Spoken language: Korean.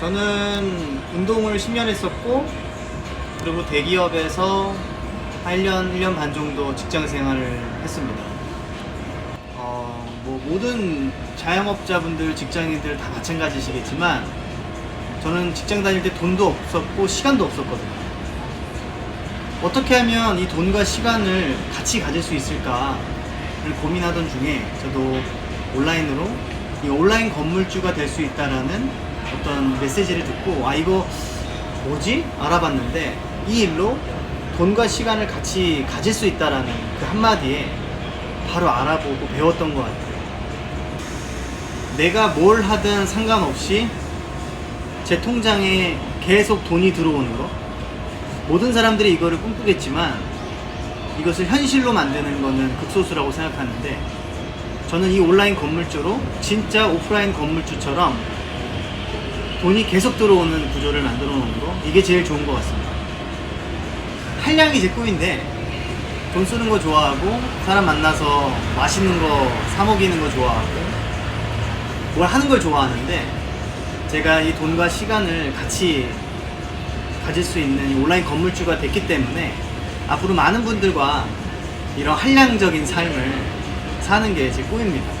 저는 운동을 10년 했었고 그리고 대기업에서 8년, 1년 반 정도 직장 생활을 했습니다. 어, 뭐 모든 자영업자분들, 직장인들 다 마찬가지시겠지만 저는 직장 다닐 때 돈도 없었고 시간도 없었거든요. 어떻게 하면 이 돈과 시간을 같이 가질 수 있을까를 고민하던 중에 저도 온라인으로 이 온라인 건물주가 될 수 있다라는 어떤 메시지를 듣고 아 이거 뭐지? 알아봤는데 이 일로 돈과 시간을 같이 가질 수 있다라는 그 한마디에 바로 알아보고 배웠던 것 같아요. 내가 뭘 하든 상관없이 제 통장에 계속 돈이 들어오는 거. 모든 사람들이 이거를 꿈꾸겠지만 이것을 현실로 만드는 거는 극소수라고 생각하는데 저는 이 온라인 건물주로 진짜 오프라인 건물주처럼 돈이 계속 들어오는 구조를 만들어 놓은 거 이게 제일 좋은 것 같습니다. 한량이 제 꿈인데 돈 쓰는 거 좋아하고 사람 만나서 맛있는 거 사 먹이는 거 좋아하고 뭘 하는 걸 좋아하는데 제가 이 돈과 시간을 같이 가질 수 있는 이 온라인 건물주가 됐기 때문에 앞으로 많은 분들과 이런 한량적인 삶을 사는 게 제 꿈입니다.